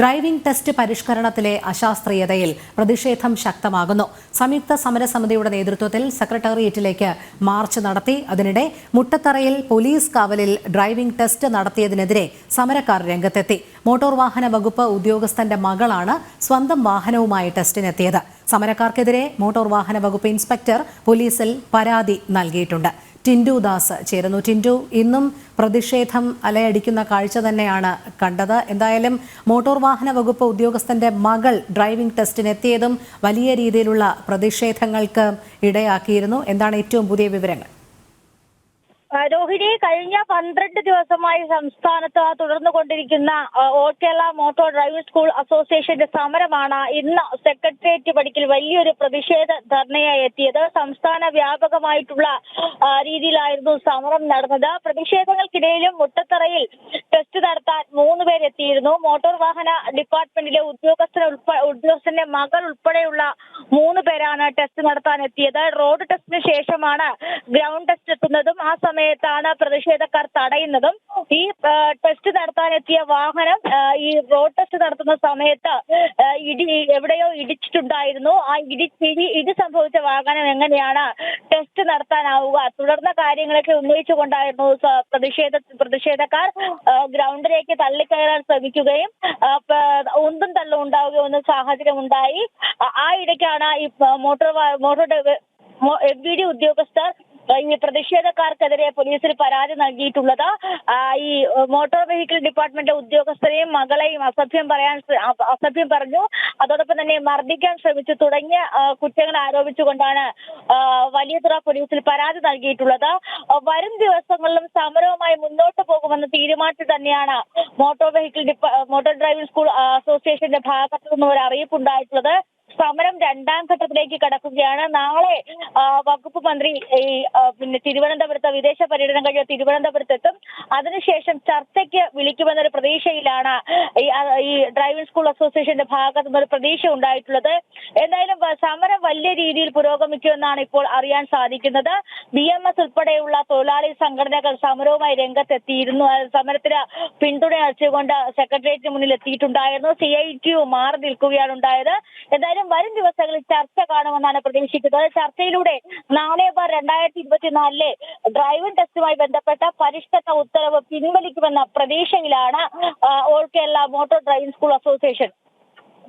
Driving test പരിഷ്കരണത്തിലെ അശാസ്ത്രീയതയിൽ പ്രതിഷേധം ശക്തമാകുന്നു. സംയുക്ത സമരസമിതിയുടെ നേതൃത്വത്തിൽ സെക്രട്ടേറിയറ്റിലേക്ക് മാർച്ച് നടത്തി. അതിനിടെ മുട്ടത്തറയിൽ പോലീസ് കാവലിൽ ഡ്രൈവിംഗ് ടെസ്റ്റ് നടത്തിയതിനെതിരെ സമരക്കാർ രംഗത്തെത്തി. മോട്ടോർ വാഹന വകുപ്പ് ഉദ്യോഗസ്ഥന്റെ മകളാണ് സ്വന്തം വാഹനവുമായി ടെസ്റ്റിനെത്തിയത്. സമരക്കാർക്കെതിരെ മോട്ടോർ വാഹന വകുപ്പ് ഇൻസ്പെക്ടർ പോലീസിൽ പരാതി നൽകിയിട്ടുണ്ട്. ടിൻഡു ദാസ് ചേരുന്നു. ടിൻഡു ഇന്നും പ്രതിഷേധം അലയടിക്കുന്ന കാഴ്ച തന്നെയാണ് കണ്ടത്. എന്തായാലും മോട്ടോർ വാഹന വകുപ്പ് ഉദ്യോഗസ്ഥന്റെ മകൾ ഡ്രൈവിംഗ് ടെസ്റ്റിനെത്തിയതും വലിയ രീതിയിലുള്ള പ്രതിഷേധങ്ങൾക്ക് ഇടയാക്കിയിരുന്നു. എന്താണ് ഏറ്റവും പുതിയ വിവരങ്ങൾ? രോഹിണി കഴിഞ്ഞ പന്ത്രണ്ട് ദിവസമായി സംസ്ഥാനത്ത് തുടർന്നു കൊണ്ടിരിക്കുന്ന all Kerala motor driving school അസോസിയേഷന്റെ സമരമാണ് ഇന്ന് സെക്രട്ടേറിയറ്റ് പടിക്കൽ വലിയൊരു പ്രതിഷേധ ധർണയായി എത്തിയത്. സംസ്ഥാന വ്യാപകമായിട്ടുള്ള രീതിയിലായിരുന്നു സമരം നടന്നത്. പ്രതിഷേധങ്ങൾക്കിടയിലും മുട്ടത്തറയിൽ ടെസ്റ്റ് നടത്താൻ മൂന്ന് പേരെത്തിയിരുന്നു മോട്ടോർ വാഹന ഡിപ്പാർട്ട്മെന്റിലെ ഉദ്യോഗസ്ഥർ ഉദ്യോഗസ്ഥന്റെ മകൾ ഉൾപ്പെടെയുള്ള മൂന്ന് പേരാണ് ടെസ്റ്റ് നടത്താൻ എത്തിയത്. റോഡ് ടെസ്റ്റിന് ശേഷമാണ് ഗ്രൗണ്ട് ടെസ്റ്റ് എത്തുന്നതും ആ സമയത്താണ് പ്രതിഷേധക്കാർ തടയുന്നതും. ഈ ടെസ്റ്റ് നടത്താൻ എത്തിയ വാഹനം ഈ റോഡ് ടെസ്റ്റ് നടത്തുന്ന സമയത്ത് ഇടി എവിടെയോ ഇടിച്ചിട്ടുണ്ടായിരുന്നു. ആ ഇടി ഇടി ഇടി സംഭവിച്ച വാഹനം എങ്ങനെയാണ് ടെസ്റ്റ് നടത്താനാവുക? തുടർന്ന കാര്യങ്ങളൊക്കെ ഉന്നയിച്ചുകൊണ്ടായിരുന്നു പ്രതിഷേധ പ്രതിഷേധക്കാർ ഗ്രൗണ്ടിലേക്ക് തള്ളിക്കയറാൻ ശ്രമിക്കുകയും ഒന്നും തള്ളും ഉണ്ടാവുകയും എന്ന സാഹചര്യം ഉണ്ടായി ആ- ഇടയ്ക്കാണ് ഈ മോട്ടോർ വാ- മോട്ടോർ എഫ് ബി ഡി ഉദ്യോഗസ്ഥർ ഈ പ്രതിഷേധക്കാർക്കെതിരെ പോലീസിൽ പരാതി നൽകിയിട്ടുള്ളത് ഈ മോട്ടോർ വെഹിക്കിൾ ഡിപ്പാർട്ട്മെന്റ് ഉദ്യോഗസ്ഥരെയും മകളെയും അസഭ്യം പറയാൻ അസഭ്യം പറഞ്ഞു. അതോടൊപ്പം തന്നെ മർദ്ദിക്കാൻ ശ്രമിച്ചു തുടങ്ങിയ കുറ്റങ്ങൾ ആരോപിച്ചുകൊണ്ടാണ് വലിയ വലിയതുറ പോലീസിൽ പരാതി നൽകിയിട്ടുള്ളത്. വരും ദിവസങ്ങളിലും സമരവുമായി മുന്നോട്ട് പോകുമെന്ന തീരുമാനത്തിൽ തന്നെയാണ് motor vehicle motor driving school അസോസിയേഷന്റെ ഭാഗത്തു നിന്ന് ഒരു അറിയിപ്പ് ഉണ്ടായിട്ടുള്ളത് സമരം രണ്ടാം ഘട്ടത്തിലേക്ക് കടക്കുകയാണ്. നാളെ വകുപ്പ് മന്ത്രി ഈ പിന്നെ തിരുവനന്തപുരത്ത് വിദേശ പര്യടനം കഴിഞ്ഞ തിരുവനന്തപുരത്ത് എത്തും അതിനുശേഷം ചർച്ചയ്ക്ക് വിളിക്കുമെന്ന ഒരു പ്രതീക്ഷയിലാണ് ഈ ഡ്രൈവിംഗ് സ്കൂൾ അസോസിയേഷന്റെ ഭാഗത്തു നിന്നൊരു പ്രതീക്ഷ ഉണ്ടായിട്ടുള്ളത്. എന്തായാലും സമരം വലിയ രീതിയിൽ പുരോഗമിക്കുമെന്നാണ് ഇപ്പോൾ അറിയാൻ സാധിക്കുന്നത്. ബി എം എസ് ഉൾപ്പെടെയുള്ള തൊഴിലാളി സംഘടനകൾ സമരവുമായി രംഗത്തെത്തിയിരുന്നു. സമരത്തിന് പിന്തുണ അർച്ചുകൊണ്ട് സെക്രട്ടേറിയറ്റിന് മുന്നിൽ എത്തിയിട്ടുണ്ടായിരുന്നു. സി ഐ ടി മാറി നിൽക്കുകയാണ് ഉണ്ടായത്. എന്തായാലും വരും ദിവസങ്ങളിൽ ചർച്ച കാണുമെന്നാണ് പ്രതീക്ഷിക്കുന്നത്. ചർച്ചയിലൂടെ നാളെ ബാർ രണ്ടായിരത്തി ഇരുപത്തിനാലിലെ ഡ്രൈവിംഗ് ടെസ്റ്റുമായി ബന്ധപ്പെട്ട പരിഷ്കൃത ഉത്തരവ് പിൻവലിക്കുമെന്ന പ്രതീക്ഷയിലാണ് all Kerala motor driving school association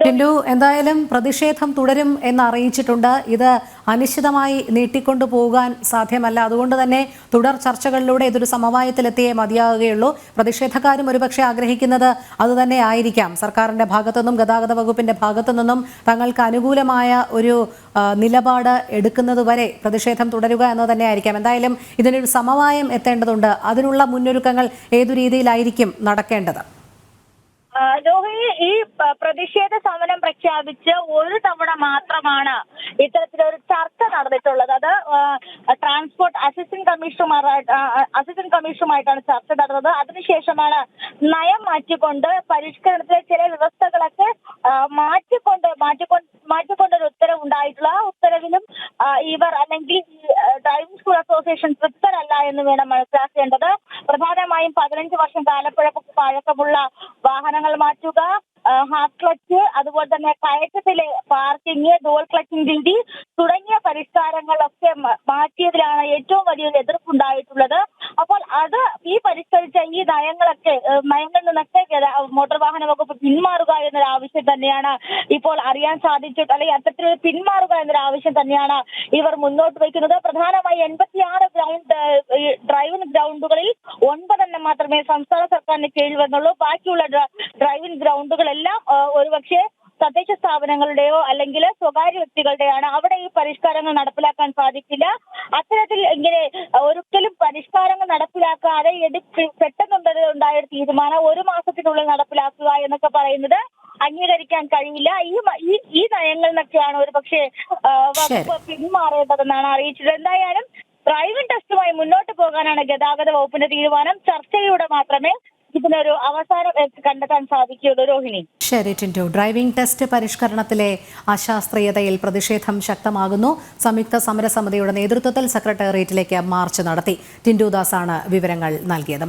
Tindu എന്തായാലും പ്രതിഷേധം തുടരും എന്ന് അറിയിച്ചിട്ടുണ്ട് ഇത് അനിശ്ചിതമായി നീട്ടിക്കൊണ്ടു പോകാൻ സാധ്യമല്ല. അതുകൊണ്ട് തന്നെ തുടർ ചർച്ചകളിലൂടെ ഇതൊരു സമവായത്തിലെത്തിയേ മതിയാകുകയുള്ളൂ. പ്രതിഷേധക്കാരും ഒരുപക്ഷെ ആഗ്രഹിക്കുന്നത് അതുതന്നെ ആയിരിക്കാം. സർക്കാരിന്റെ ഭാഗത്തുനിന്നും ഗതാഗത വകുപ്പിന്റെ ഭാഗത്തു നിന്നും തങ്ങൾക്ക് അനുകൂലമായ ഒരു നിലപാട് നിലപാട് എടുക്കുന്നതുവരെ പ്രതിഷേധം തുടരുക എന്ന് തന്നെ ആയിരിക്കാം. എന്തായാലും ഇതിനൊരു സമവായം എത്തേണ്ടതുണ്ട്. അതിനുള്ള മുന്നൊരുക്കങ്ങൾ ഏതു രീതിയിലായിരിക്കും നടക്കേണ്ടത്? ആ, ഈ പ്രതിഷേധ സമരം പ്രഖ്യാപിച്ച് ഒരു തവണ മാത്രമാണ് ഇത്തരത്തിലൊരു ചർച്ച നടന്നിട്ടുള്ളത്. അത് ട്രാൻസ്പോർട്ട് അസിസ്റ്റന്റ് കമ്മീഷണർമാരായിട്ട് അസിസ്റ്റന്റ് കമ്മീഷണറുമായിട്ടാണ് ചർച്ച നടന്നത്. അതിനുശേഷമാണ് നയം മാറ്റിക്കൊണ്ട് പരിഷ്കരണത്തിലെ ചില വ്യവസ്ഥകളൊക്കെ മാറ്റിക്കൊണ്ട് മാറ്റിക്കൊണ്ട് മാറ്റിക്കൊണ്ട് മാറ്റിക്കൊണ്ടൊരു ഉത്തരവ് ഉണ്ടായിട്ടുള്ള ആ ഉത്തരവിലും ഇവർ അല്ലെങ്കിൽ ഡ്രൈവിംഗ് സ്കൂൾ അസോസിയേഷൻ തൃപ്തരല്ല എന്ന് വേണം മനസ്സിലാക്കേണ്ടത്. പ്രധാനമായും പതിനഞ്ച് വർഷം കാലപ്പുഴ പഴക്കമുള്ള വാഹനങ്ങൾ മാറ്റുക ഹാഫ് ക്ലച്ച് അതുപോലെ തന്നെ കയറ്റത്തിലെ പാർക്കിംഗ് ഡോൾ ക്ലച്ചിങ് രീതി തുടങ്ങിയ പരിഷ്കാരങ്ങളൊക്കെ മാറ്റിയതിലാണ് ഏറ്റവും വലിയൊരു എതിർപ്പുണ്ടായിട്ടുള്ളത്. അത് ഈ പരിഷ്കരിച്ച ഈ നയങ്ങളൊക്കെ നയങ്ങളിൽ നിന്നൊക്കെ മോട്ടോർ വാഹന വകുപ്പ് പിന്മാറുക എന്നൊരു ആവശ്യം തന്നെയാണ് ഇപ്പോൾ അറിയാൻ സാധിച്ചിട്ട് അല്ലെങ്കിൽ അത്തരത്തിലൊരു പിന്മാറുക എന്നൊരു ആവശ്യം തന്നെയാണ് ഇവർ മുന്നോട്ട് വയ്ക്കുന്നത്. പ്രധാനമായി എൺപത്തിയാറ് ഗ്രൗണ്ട് ഡ്രൈവിംഗ് ഗ്രൗണ്ടുകളിൽ ഒൻപതെണ്ണം മാത്രമേ സംസ്ഥാന സർക്കാരിന് കീഴിൽ വന്നുള്ളൂ. ബാക്കിയുള്ള ഡ്ര- ഡ്രൈവിംഗ് ഗ്രൗണ്ടുകളെല്ലാം ഒരുപക്ഷെ തദ്ദേശ സ്ഥാപനങ്ങളുടെയോ അല്ലെങ്കിൽ സ്വകാര്യ വ്യക്തികളുടെയാണ് അവിടെ ഈ പരിഷ്കാരങ്ങൾ നടപ്പിലാക്കാൻ സാധിക്കില്ല. അത്തരത്തിൽ ഇങ്ങനെ ഒരിക്കലും പരിഷ്കാരങ്ങൾ നടപ്പിലാക്കാതെ എടു പെട്ടെന്നുണ്ടത് ഉണ്ടായ ഒരു തീരുമാനം ഒരു മാസത്തിനുള്ളിൽ നടപ്പിലാക്കുക എന്നൊക്കെ പറയുന്നത് അംഗീകരിക്കാൻ കഴിയില്ല. ഈ ഈ ഈ നയങ്ങളിൽ നിന്നൊക്കെയാണ് ഒരു പക്ഷേ വകുപ്പ് പിന്മാറേണ്ടതെന്നാണ് അറിയിച്ചത്. എന്തായാലും ഡ്രൈവിംഗ് ടെസ്റ്റുമായി മുന്നോട്ട് പോകാനാണ് ഗതാഗത വകുപ്പിന്റെ തീരുമാനം. ചർച്ചയിലൂടെ മാത്രമേ ഇതിനൊരു അവസാനം കണ്ടെത്താൻ സാധിക്കുള്ളൂ. രോഹിണി. ശരി ടിന്റു. ഡ്രൈവിംഗ് ടെസ്റ്റ് പരിഷ്കരണത്തിലെ അശാസ്ത്രീയതയിൽ പ്രതിഷേധം ശക്തമാകുന്നു. സംയുക്ത സമരസമിതിയുടെ നേതൃത്വത്തിൽ സെക്രട്ടേറിയറ്റിലേക്ക് മാർച്ച് നടത്തി. ടിൻഡുദാസ് ദാസാണ് വിവരങ്ങൾ നൽകിയത്.